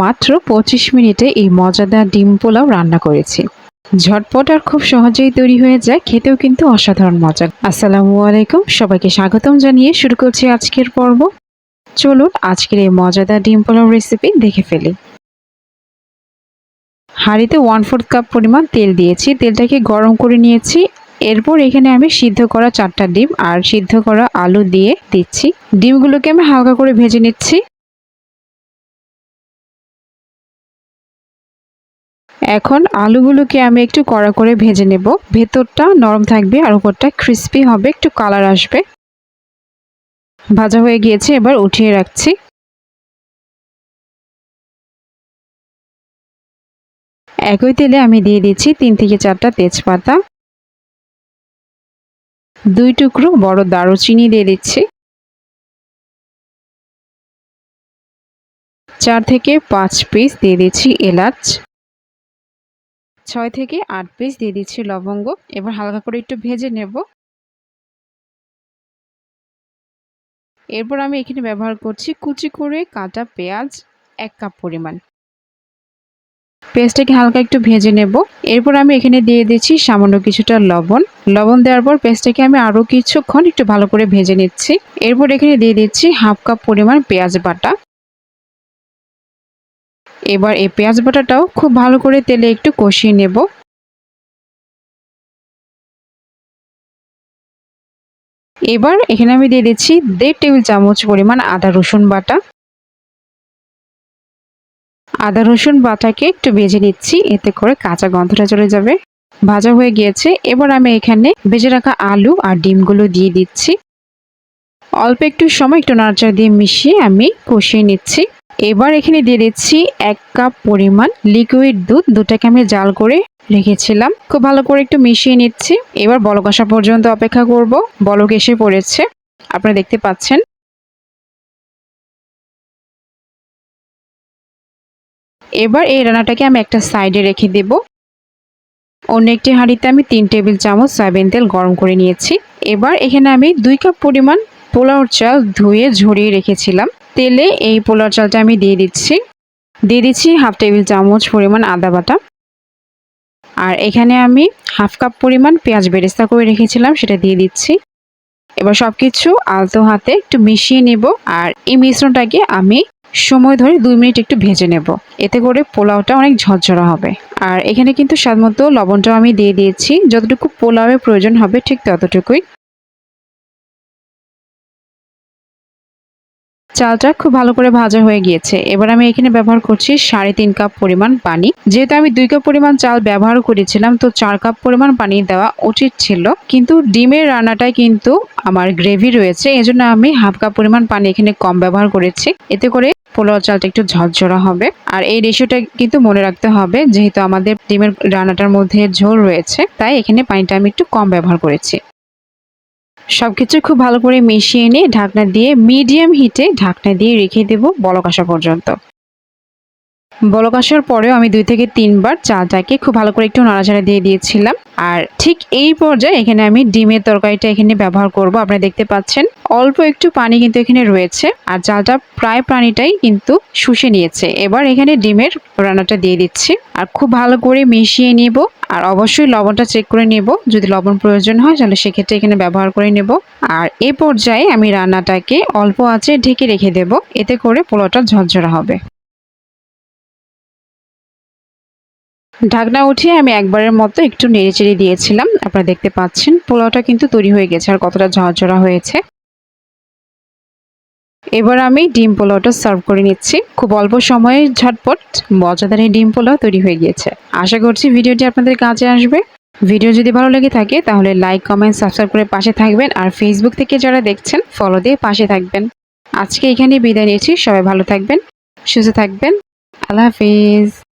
মাত্র পঁচিশ মিনিটে এই মজাদার ডিম পোলাও রান্না করেছি। ঝটপট আর খুব সহজেই তৈরি হয়ে যায়, খেতেও কিন্তু অসাধারণ মজা। আসসালামু আলাইকুম, সবাইকে স্বাগতম জানিয়ে শুরু করছি আজকের পর্ব। চলুন আজকের এই মজাদার ডিম পোলাও রেসিপি দেখে ফেলি। হাঁড়িতে ওয়ান ফোর্থ কাপ পরিমাণ তেল দিয়েছি, তেলটাকে গরম করে নিয়েছি। এরপর এখানে আমি সিদ্ধ করা চারটা ডিম আর সিদ্ধ করা আলু দিয়ে দিচ্ছি। ডিমগুলোকে আমি হালকা করে ভেজে নিচ্ছি। এখন আলুগুলোকে আমি একটু কড়া করে ভেজে নেব। ভেতরটা নরম থাকবে আর উপরটা ক্রিস্পি হবে, একটু কালার আসবে। ভাজা হয়ে গিয়েছে, এবার উঠিয়ে রাখছি। একই তেলে আমি দিয়ে দিচ্ছি তিন থেকে চারটা তেজপাতা। দুই টুকরো বড় দারুচিনি দিয়ে দিচ্ছি। চার থেকে পাঁচ পিস দিয়ে দিচ্ছি এলাচ। ছয় থেকে আট পিস দিয়ে দিচ্ছি লবঙ্গ। এবার হালকা করে একটু ভেজে নেব। এরপর আমি এখানে ব্যবহার করছি কুচি করে কাটা পেঁয়াজ এক কাপ পরিমাণ। পেস্টটাকে হালকা একটু ভেজে নেব। এরপর আমি এখানে দিয়ে দিচ্ছি সামান্য কিছুটা লবণ। লবণ দেওয়ার পর পেস্টটাকে আমি আরও কিছুক্ষণ একটু ভালো করে ভেজে নিচ্ছি। এরপর এখানে দিয়ে দিচ্ছি হাফ কাপ পরিমাণ পেঁয়াজ বাটা। এবার এই পেঁয়াজ বাটাটাও খুব ভালো করে তেলে একটু কষিয়ে নেব। এবার এখানে আমি দিয়ে দিচ্ছি দেড় টেবিল চামচ পরিমাণ আদা রসুন বাটা। আদা রসুন বাটাকে একটু ভেজে নিচ্ছি, এতে করে কাঁচা গন্ধটা চলে যাবে। ভাজা হয়ে গিয়েছে, এবার আমি এখানে ভেজে রাখা আলু আর ডিমগুলো দিয়ে দিচ্ছি। অল্প একটু সময় একটু নাড়াচাড়া দিয়ে মিশিয়ে আমি কষিয়ে নিচ্ছি। এবার এখানে দিয়ে দিচ্ছি এক কাপ পরিমাণ লিকুইড দুধ। দুটাকে আমি জাল করে রেখেছিলাম। খুব ভালো করে একটু মিশিয়ে নিচ্ছি। এবার বলক আসা পর্যন্ত অপেক্ষা করব। বলক এসে পড়েছে। আপনারা দেখতে পাচ্ছেন। এবার এই রান্নাটাকে আমি একটা সাইডে রেখে দেব। অন্য একটি হাঁড়িতে আমি তিন টেবিল চামচ সয়াবিন তেল গরম করে নিয়েছি। এবার এখানে আমি দুই কাপ পরিমাণ পোলাওর চাল ধুয়ে ঝরিয়ে রেখেছিলাম। তেলে এই পোলাওর চালটা আমি দিয়ে দিচ্ছি। দিয়ে দিচ্ছি হাফ টেবিল চামচ পরিমাণ আদা বাটা। আর এখানে আমি হাফ কাপ পরিমাণ পেঁয়াজ বেরেস্তা করে রেখেছিলাম, সেটা দিয়ে দিচ্ছি। এবার সব কিছু আলতো হাতে একটু মিশিয়ে নেব, আর এই মিশ্রণটাকে আমি সময় ধরে দুই মিনিট একটু ভেজে নেব। এতে করে পোলাওটা অনেক ঝরঝরা হবে। আর এখানে কিন্তু স্বাদমতো লবণটাও আমি দিয়ে দিয়েছি। যতটুকু পোলাওয়ের প্রয়োজন হবে ঠিক ততটুকুই। চালটা খুব ভালো করে ভাজা হয়ে গিয়েছে। এবার আমি এখানে ব্যবহার করছি সাড়ে তিন কাপ পরিমাণ পানি। যেহেতু আমি দুই কাপ পরিমাণ চাল ব্যবহার করেছিলাম, তো চার কাপ পরিমাণ পানি দেওয়া উচিত ছিল। কিন্তু ডিমের রান্নাটায় কিন্তু আমার গ্রেভি রয়েছে, এজন্য আমি হাফ কাপ পরিমাণ পানি এখানে কম ব্যবহার করেছি। এতে করে পোলাও চালটা একটু ঝরঝরা হবে। আর এই রেশিওটা কিন্তু মনে রাখতে হবে, যেহেতু আমাদের ডিমের রান্নাটার মধ্যে ঝোল রয়েছে, তাই এখানে পানিটা আমি একটু কম ব্যবহার করেছি। সবকিছু খুব ভালো করে মিশিয়ে নিয়ে ঢাকনা দিয়ে মিডিয়াম হিটে ঢাকনা দিয়ে রেখে দেব বলক আসা পর্যন্ত। বলক আসার পরেও আমি দুই থেকে তিনবার চালটাকে খুব ভালো করে একটু নাড়াচাড়া দিয়ে দিয়েছিলাম। আর ঠিক এই পর্যায়ে এখানে আমি ডিমের তরকারিটা এখানে ব্যবহার করব। আপনারা দেখতে পাচ্ছেন, অল্প একটু পানি কিন্তু এখানে রয়েছে আর চালটা প্রায় পানিটাই কিন্তু শুষে নিয়েছে। এবার এখানে ডিমের রান্নাটা দিয়ে দিচ্ছি আর খুব ভালো করে মিশিয়ে নিব আর অবশ্যই লবণটা চেক করে নেব। যদি লবণ প্রয়োজন হয় তাহলে সেক্ষেত্রে এখানে ব্যবহার করে নেব। আর এ পর্যায়ে আমি রান্নাটাকে অল্প আঁচে ঢেকে রেখে দেব। এতে করে পোলাওটা ঝরঝরা হবে। ঢাকনা উঠিয়ে আমি একবারের মতো একটু নেড়েচেড়ে দিয়েছিলাম। আপনারা দেখতে পাচ্ছেন, পোলাওটা কিন্তু তৈরি হয়ে গেছে আর কতটা ঝরঝরা হয়েছে। এবার আমি ডিম পোলাওটা সার্ভ করে নিচ্ছি। খুব অল্প সময়ে ঝটপট মজাদার ডিম পোলাও তৈরি হয়ে গিয়েছে। আশা করছি ভিডিওটি আপনাদের কাজে আসবে। ভিডিও যদি ভালো লেগে থাকে, তাহলে লাইক, কমেন্ট, সাবস্ক্রাইব করে পাশে থাকবেন আর ফেসবুক থেকে যারা দেখছেন ফলো দিয়ে পাশে থাকবেন। আজকে এখানে বিদায় নিয়েছি সবাই ভালো থাকবেন, সুস্থ থাকবেন। আল্লাহ হাফিজ।